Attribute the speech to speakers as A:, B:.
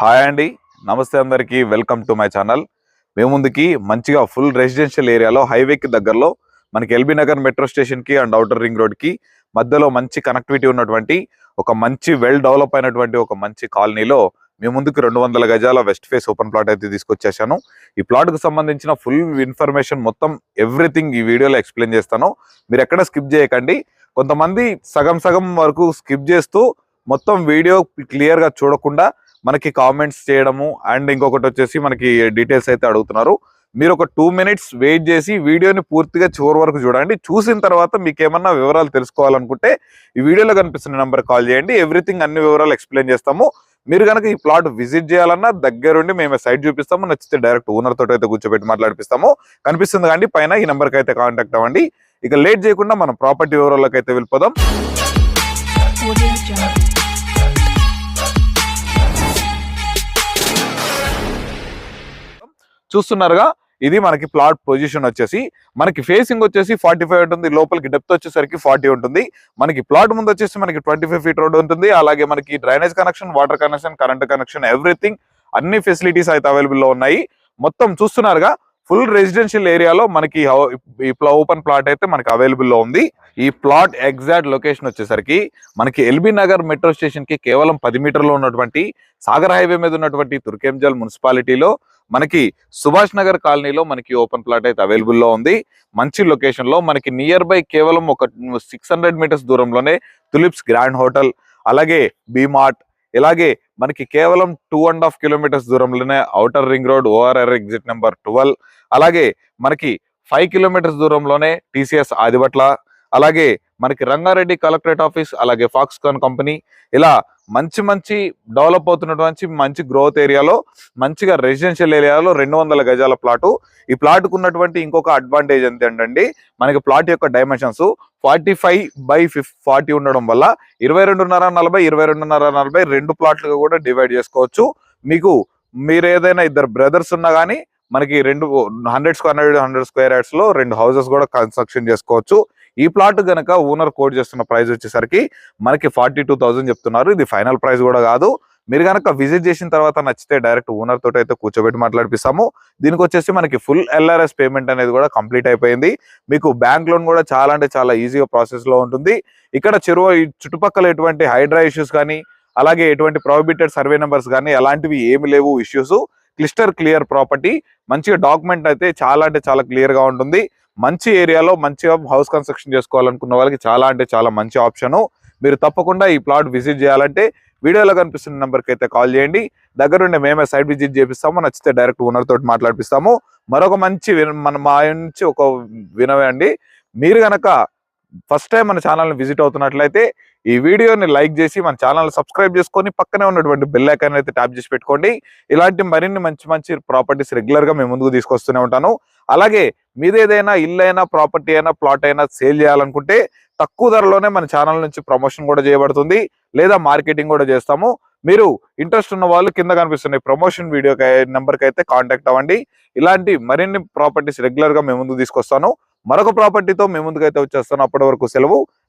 A: Hi అండి. నమస్తే అందరికీ. Welcome to my channel. మేము ముందుకి మంచిగా ఫుల్ రెసిడెన్షియల్ ఏరియాలో హైవేకి దగ్గరలో మనకి ఎల్బీ నగర్ మెట్రో స్టేషన్కి అండ్ అవుటర్ రింగ్ రోడ్కి మధ్యలో మంచి కనెక్టివిటీ ఉన్నటువంటి ఒక మంచి వెల్ డెవలప్ అయినటువంటి ఒక మంచి కాలనీలో మీ ముందుకు రెండు వందల గజాల వెస్ట్ ఫేస్ ఓపెన్ ప్లాట్ అయితే తీసుకొచ్చేసాను. ఈ ప్లాట్కు సంబంధించిన ఫుల్ ఇన్ఫర్మేషన్ మొత్తం ఎవ్రీథింగ్ ఈ వీడియోలో ఎక్స్ప్లెయిన్ చేస్తాను. మీరు ఎక్కడ స్కిప్ చేయకండి. కొంతమంది సగం సగం వరకు స్కిప్ చేస్తూ మొత్తం వీడియో క్లియర్గా చూడకుండా మనకి కామెంట్స్ చేయడము అండ్ ఇంకొకటి వచ్చేసి మనకి డీటెయిల్స్ అయితే అడుగుతున్నారు. మీరు ఒక టూ మినిట్స్ వెయిట్ చేసి వీడియోని పూర్తిగా చివరి వరకు చూడండి. చూసిన తర్వాత మీకు ఏమన్నా వివరాలు తెలుసుకోవాలనుకుంటే ఈ వీడియోలో కనిపిస్తున్న నెంబర్ కాల్ చేయండి. ఎవ్రీథింగ్ అన్ని వివరాలు ఎక్స్ప్లెయిన్ చేస్తాము. మీరు కనుక ఈ ప్లాట్ విజిట్ చేయాలన్నా దగ్గరుండి మేము సైట్ చూపిస్తాము. నచ్చితే డైరెక్ట్ ఓనర్ తోటి అయితే కూర్చోబెట్టి మాట్లాడిపిస్తాము. కనిపిస్తుంది కానీ పైన ఈ నెంబర్కి అయితే కాంటాక్ట్ అవ్వండి. ఇక లేట్ చేయకుండా మనం ప్రాపర్టీ వివరాల్లోకి అయితే వెళ్ళిపోదాం. చూస్తున్నారుగా ఇది మనకి ప్లాట్ పొజిషన్ వచ్చేసి మనకి ఫేసింగ్ వచ్చేసి ఫార్టీ ఫైవ్ ఉంటుంది లోపలికి డెప్త్ వచ్చేసరికి ఫార్టీ ఉంటుంది. మనకి ప్లాట్ ముందు వచ్చేసి మనకి ట్వంటీ ఫైవ్ ఫీట్ రోడ్ ఉంటుంది అలాగే మనకి drainage connection water connection current connection everything అన్ని ఫెసిలిటీస్ అయితే అవైలబుల్లో ఉన్నాయి. మొత్తం చూస్తున్నారుగా ఫుల్ రెసిడెన్షియల్ ఏరియాలో మనకి ఈ ఓపెన్ ప్లాట్ అయితే మనకి అవైలబుల్లో ఉంది. ఈ ప్లాట్ ఎగ్జాక్ట్ లొకేషన్ వచ్చేసరికి మనకి ఎల్బీ నగర్ మెట్రో స్టేషన్కి కేవలం పది మీటర్లో ఉన్నటువంటి సాగర్ హైవే మీద ఉన్నటువంటి తుర్కేంజల్ మున్సిపాలిటీలో మనకి సుభాష్ నగర్ కాలనీలో మనకి ఓపెన్ ప్లాట్ అయితే అవైలబుల్లో ఉంది. మంచి లొకేషన్లో మనకి నియర్ బై కేవలం ఒక సిక్స్ హండ్రెడ్ మీటర్స్ దూరంలోనే తులిప్స్ గ్రాండ్ హోటల్ అలాగే బీమార్ట్ ఇలాగే మనకి కేవలం టూ అండ్ హాఫ్ కిలోమీటర్స్ దూరంలోనే outer ring road ORR exit number twelve అలాగే మనకి ఫైవ్ కిలోమీటర్స్ దూరంలోనే టీసీఎస్ ఆదిబట్ల అలాగే మనకి రంగారెడ్డి కలెక్టరేట్ ఆఫీస్ అలాగే ఫాక్స్కాన్ కంపెనీ ఇలా మంచి మంచి డెవలప్ అవుతున్నటువంటి మంచి గ్రోత్ ఏరియాలో మంచిగా రెసిడెన్షియల్ ఏరియాలో రెండు వందల గజాల ప్లాటు ఈ ప్లాట్కు ఉన్నటువంటి ఇంకొక అడ్వాంటేజ్ ఏంటంటే మనకి ప్లాట్ యొక్క డైమెన్షన్స్ ఫార్టీ ఫైవ్ బై ఫిఫ్ ఫార్టీ ఉండడం వల్ల ఇరవై రెండున్నర నలభై ఇరవై రెండున్నర నలభై రెండు ప్లాట్లుగా కూడా డివైడ్ చేసుకోవచ్చు. మీకు మీరు ఏదైనా ఇద్దరు బ్రదర్స్ ఉన్నా కానీ మనకి రెండు hundred square hundred hundred square యార్డ్స్లో రెండు హౌసెస్ కూడా కన్స్ట్రక్షన్ చేసుకోవచ్చు. ఈ ప్లాట్ గనక ఓనర్ కోట్ చేస్తున్న ప్రైస్ వచ్చేసరికి మనకి ఫార్టీ టూ థౌసండ్ చెప్తున్నారు. ఇది ఫైనల్ ప్రైస్ కూడా కాదు. మీరు కనుక విజిట్ చేసిన తర్వాత నచ్చితే డైరెక్ట్ ఓనర్ తోటి అయితే కూర్చోబెట్టి మాట్లాడిపిస్తాము. దీనికి వచ్చేసి మనకి ఫుల్ ఎల్ఆర్ఎస్ పేమెంట్ అనేది కూడా కంప్లీట్ అయిపోయింది. మీకు బ్యాంక్ లోన్ కూడా చాలా అంటే చాలా ఈజీగా ప్రాసెస్లో ఉంటుంది. ఇక్కడ చెరువు చుట్టుపక్కల ఎటువంటి హైడ్రా ఇష్యూస్ కానీ అలాగే ఎటువంటి ప్రొహిబిటెడ్ సర్వే నెంబర్స్ కానీ అలాంటివి ఏమి లేవు ఇష్యూస్ క్లిస్టర్ క్లియర్ ప్రాపర్టీ మంచిగా డాక్యుమెంట్ అయితే చాలా అంటే చాలా క్లియర్గా ఉంటుంది. మంచి ఏరియాలో మంచిగా హౌస్ కన్స్ట్రక్షన్ చేసుకోవాలనుకున్న వాళ్ళకి చాలా అంటే చాలా మంచి ఆప్షన్. మీరు తప్పకుండా ఈ ప్లాట్ విజిట్ చేయాలంటే వీడియోలో కనిపిస్తున్న నెంబర్కి అయితే కాల్ చేయండి. దగ్గరుండి మేమే సైట్ విజిట్ చేపిస్తాము నచ్చితే డైరెక్ట్ ఓనర్ తోటి మాట్లాడిపిస్తాము. మరొక మంచి విన- మన మా నుంచి ఒక వినవేయండి. మీరు గనక ఫస్ట్ టైం మన ఛానల్ని విజిట్ అవుతున్నట్లయితే ఈ వీడియోని లైక్ చేసి మన ఛానల్ సబ్స్క్రైబ్ చేసుకొని పక్కనే ఉన్నటువంటి బెల్ ఐకాన్ అయితే ట్యాప్ చేసి పెట్టుకోండి. ఇలాంటి మరిన్ని మంచి మంచి ప్రాపర్టీస్ రెగ్యులర్గా మేము ముందుకు తీసుకొస్తూనే ఉంటాను. అలాగే మీదేదైనా ఇల్లు అయినా ప్రాపర్టీ అయినా ప్లాట్ అయినా సేల్ చేయాలనుకుంటే తక్కువ ధరలోనే మన ఛానల్ నుంచి ప్రమోషన్ కూడా చేయబడుతుంది. లేదా మార్కెటింగ్ కూడా చేస్తాము. మీరు ఇంట్రెస్ట్ ఉన్న వాళ్ళు కింద కనిపిస్తున్న ప్రమోషన్ వీడియో నెంబర్కి అయితే కాంటాక్ట్ అవ్వండి. ఇలాంటి మరిన్ని ప్రాపర్టీస్ రెగ్యులర్గా మేము ముందుకు తీసుకొస్తాను. మరొక ప్రాపర్టీతో మేము ముందుకైతే వచ్చేస్తాను. అప్పటి వరకు సెలవు.